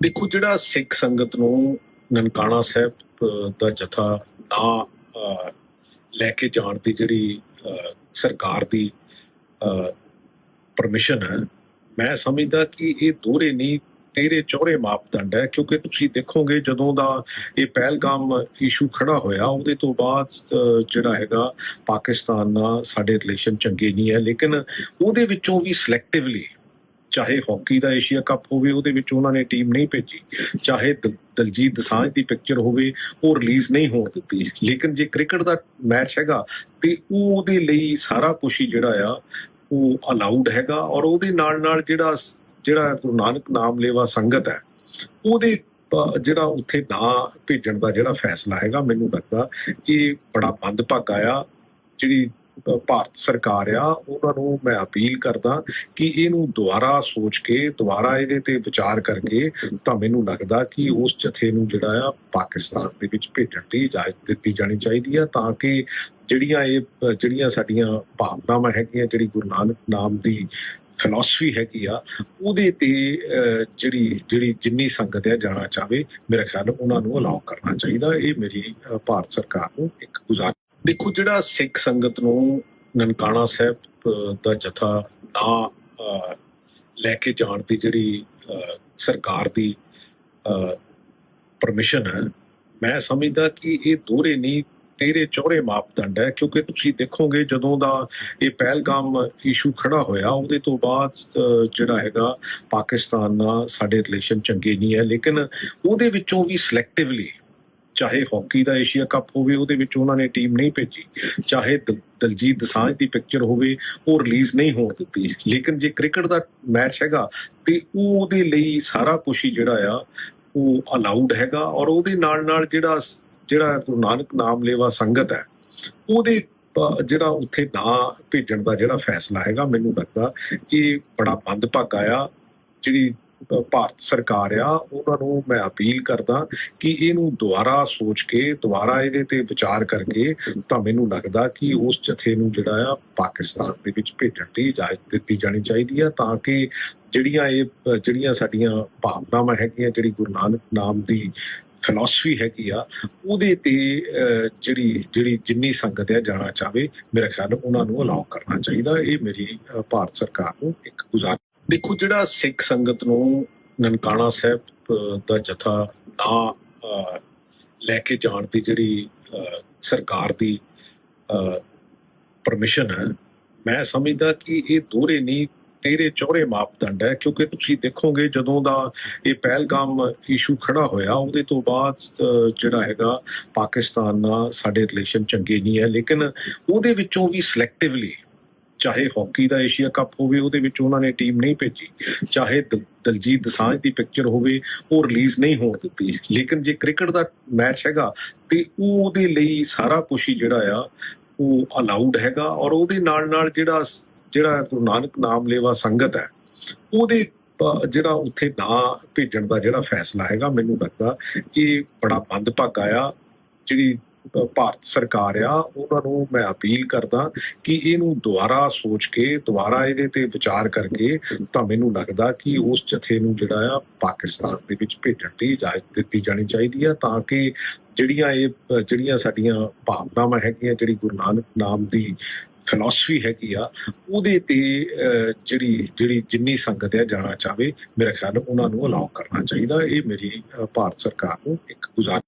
ਦੇਖੋ, ਜਿਹੜਾ ਸਿੱਖ ਸੰਗਤ ਨੂੰ ਨਨਕਾਣਾ ਸਾਹਿਬ ਦਾ ਜਥਾ ਨਾ ਲੈ ਕੇ ਜਾਣ ਦੀ ਜਿਹੜੀ ਸਰਕਾਰ ਦੀ ਪਰਮਿਸ਼ਨ ਹੈ, ਮੈਂ ਸਮਝਦਾ ਕਿ ਇਹ ਦੋਹਰੇ ਨਹੀਂ, ਤੇਰੇ ਚੌਰੇ ਮਾਪਦੰਡ ਹੈ, ਕਿਉਂਕਿ ਤੁਸੀਂ ਦੇਖੋਗੇ ਜਦੋਂ ਦਾ ਇਹ ਪਹਿਲਗਾਮ ਇਸ਼ੂ ਖੜਾ ਹੋਇਆ, ਉਹਦੇ ਤੋਂ ਬਾਅਦ ਜਿਹੜਾ ਹੈਗਾ ਪਾਕਿਸਤਾਨ ਨਾਲ ਸਾਡੇ ਰਿਲੇਸ਼ਨ ਚੰਗੇ ਨਹੀਂ ਹੈ, ਲੇਕਿਨ ਉਹਦੇ ਵਿੱਚੋਂ ਵੀ ਸਿਲੈਕਟਿਵਲੀ ਚਾਹੇ ਹਾਕੀ ਦਾ ਏਸ਼ੀਆ ਕੱਪ ਹੋਵੇ, ਉਹਦੇ ਵਿੱਚ ਉਹਨਾਂ ਨੇ ਟੀਮ ਨਹੀਂ ਭੇਜੀ। ਚਾਹੇ ਦ- ਦਲਜੀਤ ਦਸਾਂਝ ਦੀ ਪਿਕਚਰ ਹੋਵੇ, ਉਹ ਰਿਲੀਜ਼ ਨਹੀਂ ਹੋਣ ਦਿੱਤੀ। ਲੇਕਿਨ ਜੇ ਕ੍ਰਿਕਟ ਦਾ ਮੈਚ ਹੈਗਾ, ਤੇ ਉਹਦੇ ਲਈ ਸਾਰਾ ਕੁਝ ਹੀ ਜਿਹੜਾ ਆ, ਉਹ ਅਲਾਉਡ ਹੈਗਾ ਔਰ ਉਹਦੇ ਨਾਲ ਨਾਲ ਜਿਹੜਾ ਜਿਹੜਾ ਗੁਰੂ ਨਾਨਕ ਨਾਮ ਲੇਵਾ ਸੰਗਤ ਹੈ, ਉਹਦੇ ਜਿਹੜਾ ਉੱਥੇ ਨਾ ਭੇਜਣ ਦਾ ਜਿਹੜਾ ਫੈਸਲਾ ਹੈਗਾ, ਮੈਨੂੰ ਲੱਗਦਾ ਕਿ ਬੜਾ ਮੰਦਭਾਗਾ ਆ, ਜਿਹੜੀ ਭਾਰਤ ਸਰਕਾਰ ਆ, ਉਹਨਾਂ ਨੂੰ ਮੈਂ ਅਪੀਲ ਕਰਦਾ ਕਿ ਇਹਨੂੰ ਦੁਬਾਰਾ ਸੋਚ ਕੇ, ਦੁਬਾਰਾ ਇਹਦੇ ਤੇ ਵਿਚਾਰ ਕਰਕੇ ਤਾਂ ਮੈਨੂੰ ਲੱਗਦਾ ਕਿ ਉਸ ਜਥੇ ਨੂੰ ਜਿਹੜਾ ਆ ਪਾਕਿਸਤਾਨ ਦੇ ਵਿੱਚ ਭੇਜਣ ਦੀ ਇਜਾਜ਼ਤ ਦਿੱਤੀ ਜਾਣੀ ਚਾਹੀਦੀ ਆ ਤਾਂ ਕਿ ਜਿਹੜੀਆਂ ਇਹ, ਜਿਹੜੀਆਂ ਸਾਡੀਆਂ ਭਾਵਨਾਵਾਂ ਹੈਗੀਆਂ, ਜਿਹੜੀ ਗੁਰੂ ਨਾਨਕ ਨਾਮ ਦੀ ਫਿਲਾਸਫੀ ਹੈਗੀ ਆ, ਉਹਦੇ ਤੇ ਜਿਹੜੀ ਜਿਹੜੀ ਜਿੰਨੀ ਸੰਗਤ ਹੈ ਜਾਣਾ ਚਾਹਵੇ, ਮੇਰੇ ਖਿਆਲ ਉਹਨਾਂ ਨੂੰ ਅਲਾਉ ਕਰਨਾ ਚਾਹੀਦਾ। ਇਹ ਮੇਰੀ ਭਾਰਤ ਸਰਕਾਰ ਨੂੰ ਇੱਕ ਗੁਜ਼ਾਰਿਸ਼ ਦੇਖੋ, ਜਿਹੜਾ ਸਿੱਖ ਸੰਗਤ ਨੂੰ ਨਨਕਾਣਾ ਸਾਹਿਬ ਦਾ ਜਥਾ ਨਾ ਲੈ ਕੇ ਜਾਣ ਦੀ ਜਿਹੜੀ ਸਰਕਾਰ ਦੀ ਪਰਮਿਸ਼ਨ ਹੈ, ਮੈਂ ਸਮਝਦਾ ਕਿ ਇਹ ਦੋਹਰੇ ਨਹੀਂ, ਤੇਰੇ ਚੌੜੇ ਮਾਪਦੰਡ ਹੈ, ਕਿਉਂਕਿ ਤੁਸੀਂ ਦੇਖੋਗੇ ਜਦੋਂ ਦਾ ਇਹ ਪਹਿਲਗਾਮ ਇਸ਼ੂ ਖੜਾ ਹੋਇਆ, ਉਹਦੇ ਤੋਂ ਬਾਅਦ ਜਿਹੜਾ ਹੈਗਾ, ਪਾਕਿਸਤਾਨ ਨਾਲ ਸਾਡੇ ਰਿਲੇਸ਼ਨ ਚੰਗੇ ਨਹੀਂ ਹੈ, ਲੇਕਿਨ ਉਹਦੇ ਵਿੱਚੋਂ ਵੀ ਸਿਲੈਕਟਿਵਲੀ ਚਾਹੇ ਹਾਕੀ ਦਾ ਏਸ਼ੀਆ ਕੱਪ ਹੋਵੇ, ਉਹਦੇ ਵਿੱਚ ਉਹਨਾਂ ਨੇ ਟੀਮ ਨਹੀਂ ਭੇਜੀ। ਚਾਹੇ ਦ- ਦਲਜੀਤ ਦਸਾਂਝ ਦੀ ਪਿਕਚਰ ਹੋਵੇ, ਉਹ ਰਿਲੀਜ਼ ਨਹੀਂ ਹੋਣ ਦਿੱਤੀ। ਲੇਕਿਨ ਜੇ ਕ੍ਰਿਕਟ ਦਾ ਮੈਚ ਹੈਗਾ, ਤੇ ਉਹ ਉਹਦੇ ਲਈ ਸਾਰਾ ਕੁਝ ਹੀ ਜਿਹੜਾ ਆ, ਉਹ ਅਲਾਉਡ ਹੈਗਾ ਔਰ ਉਹਦੇ ਨਾਲ ਨਾਲ ਜਿਹੜਾ ਜਿਹੜਾ ਗੁਰੂ ਨਾਨਕ ਨਾਮ ਲੇਵਾ ਸੰਗਤ ਹੈ, ਉਹਦੇ ਜਿਹੜਾ ਉੱਥੇ ਨਾ ਭੇਜਣ ਦਾ ਜਿਹੜਾ ਫੈਸਲਾ ਹੈਗਾ, ਮੈਨੂੰ ਲੱਗਦਾ ਇਹ ਬੜਾ ਮੰਦਭਾਗਾ ਆ, ਜਿਹੜੀ ਭਾਰਤ ਸਰਕਾਰ ਆ, ਉਹਨਾਂ ਨੂੰ ਮੈਂ ਅਪੀਲ ਕਰਦਾ ਕਿ ਇਹਨੂੰ ਦੁਬਾਰਾ ਸੋਚ ਕੇ, ਦੁਬਾਰਾ ਇਹਦੇ ਤੇ ਵਿਚਾਰ ਕਰਕੇ ਤਾਂ ਮੈਨੂੰ ਲੱਗਦਾ ਕਿ ਉਸ ਜਥੇ ਨੂੰ ਜਿਹੜਾ ਆ ਪਾਕਿਸਤਾਨ ਦੇ ਵਿੱਚ ਭੇਜਣ ਦੀ ਇਜਾਜ਼ਤ ਦਿੱਤੀ ਜਾਣੀ ਚਾਹੀਦੀ ਆ ਤਾਂ ਕਿ ਜਿਹੜੀਆਂ ਇਹ, ਜਿਹੜੀਆਂ ਸਾਡੀਆਂ ਭਾਵਨਾਵਾਂ ਹੈਗੀਆਂ, ਜਿਹੜੀ ਗੁਰੂ ਨਾਨਕ ਨਾਮ ਦੀ ਫਿਲਾਸਫੀ ਹੈਗੀ ਆ, ਉਹਦੇ ਤੇ ਜਿਹੜੀ ਜਿਹੜੀ ਜਿੰਨੀ ਸੰਗਤ ਹੈ ਜਾਣਾ ਚਾਹਵੇ, ਮੇਰੇ ਖਿਆਲ ਉਹਨਾਂ ਨੂੰ ਅਲਾਉ ਕਰਨਾ ਚਾਹੀਦਾ। ਇਹ ਮੇਰੀ ਭਾਰਤ ਸਰਕਾਰ ਨੂੰ ਇੱਕ ਗੁਜ਼ਾਰਿਸ਼ ਦੇਖੋ, ਜਿਹੜਾ ਸਿੱਖ ਸੰਗਤ ਨੂੰ ਨਨਕਾਣਾ ਸਾਹਿਬ ਦਾ ਜਥਾ ਨਾ ਲੈ ਕੇ ਜਾਣ ਦੀ ਜਿਹੜੀ ਸਰਕਾਰ ਦੀ ਪਰਮਿਸ਼ਨ ਹੈ, ਮੈਂ ਸਮਝਦਾ ਕਿ ਇਹ ਦੋਹਰੇ ਨਹੀਂ, ਤੇਰੇ ਚੌਰੇ ਮਾਪਦੰਡ ਹੈ, ਕਿਉਂਕਿ ਤੁਸੀਂ ਦੇਖੋਗੇ ਜਦੋਂ ਦਾ ਇਹ ਪਹਿਲਗਾਮ ਇਸ਼ੂ ਖੜਾ ਹੋਇਆ, ਉਹਦੇ ਤੋਂ ਬਾਅਦ ਜਿਹੜਾ ਹੈਗਾ ਪਾਕਿਸਤਾਨ ਨਾਲ ਸਾਡੇ ਰਿਲੇਸ਼ਨ ਚੰਗੇ ਨਹੀਂ ਹੈ, ਲੇਕਿਨ ਉਹਦੇ ਵਿੱਚੋਂ ਵੀ ਸਿਲੈਕਟਿਵਲੀ ਚਾਹੇ ਹਾਕੀ ਦਾ ਏਸ਼ੀਆ ਕੱਪ ਹੋਵੇ, ਉਹਦੇ ਵਿੱਚ ਉਹਨਾਂ ਨੇ ਟੀਮ ਨਹੀਂ ਭੇਜੀ। ਚਾਹੇ ਦ- ਦਲਜੀਤ ਦਸਾਂਝ ਦੀ ਪਿਕਚਰ ਹੋਵੇ, ਉਹ ਰਿਲੀਜ਼ ਨਹੀਂ ਹੋਣ ਦਿੱਤੀ। ਲੇਕਿਨ ਜੇ ਕ੍ਰਿਕਟ ਦਾ ਮੈਚ ਹੈਗਾ, ਤੇ ਉਹਦੇ ਲਈ ਸਾਰਾ ਕੁਝ ਹੀ ਜਿਹੜਾ ਆ, ਉਹ ਅਲਾਉਡ ਹੈਗਾ। ਔਰ ਉਹਦੇ ਨਾਲ ਨਾਲ ਜਿਹੜਾ ਜਿਹੜਾ ਗੁਰੂ ਨਾਨਕ ਨਾਮ ਲੇਵਾ ਸੰਗਤ ਹੈ, ਉਹਦੇ ਜਿਹੜਾ ਉੱਥੇ ਨਾ ਭੇਜਣ ਦਾ ਜਿਹੜਾ ਫੈਸਲਾ ਹੈਗਾ, ਮੈਨੂੰ ਲੱਗਦਾ ਇਹ ਬੜਾ ਮੰਦਭਾਗਾ ਆ। ਜਿਹੜੀ ਭਾਰਤ ਸਰਕਾਰ ਆ, ਉਹਨਾਂ ਨੂੰ ਮੈਂ ਅਪੀਲ ਕਰਦਾ ਕਿ ਇਹਨੂੰ ਦੁਬਾਰਾ ਸੋਚ ਕੇ, ਦੁਬਾਰਾ ਇਹਦੇ ਤੇ ਵਿਚਾਰ ਕਰਕੇ ਤਾਂ ਮੈਨੂੰ ਲੱਗਦਾ ਕਿ ਉਸ ਜਥੇ ਨੂੰ ਜਿਹੜਾ ਆ ਪਾਕਿਸਤਾਨ ਦੇ ਵਿੱਚ ਭੇਜਣ ਦੀ ਇਜਾਜ਼ਤ ਦਿੱਤੀ ਜਾਣੀ ਚਾਹੀਦੀ ਆ ਤਾਂ ਕਿ ਜਿਹੜੀਆਂ ਇਹ, ਜਿਹੜੀਆਂ ਸਾਡੀਆਂ ਭਾਵਨਾਵਾਂ ਹੈਗੀਆਂ, ਜਿਹੜੀ ਗੁਰੂ ਨਾਨਕ ਨਾਮ ਦੀ ਫਿਲਾਸਫੀ ਹੈਗੀ ਆ, ਉਹਦੇ ਤੇ ਜਿਹੜੀ ਜਿਹੜੀ ਜਿੰਨੀ ਸੰਗਤ ਹੈ ਜਾਣਾ ਚਾਹਵੇ, ਮੇਰੇ ਖਿਆਲ ਉਹਨਾਂ ਨੂੰ ਅਲਾਉ ਕਰਨਾ ਚਾਹੀਦਾ। ਇਹ ਮੇਰੀ ਭਾਰਤ ਸਰਕਾਰ ਨੂੰ ਇੱਕ ਗੁਜ਼ਾਰਿਸ਼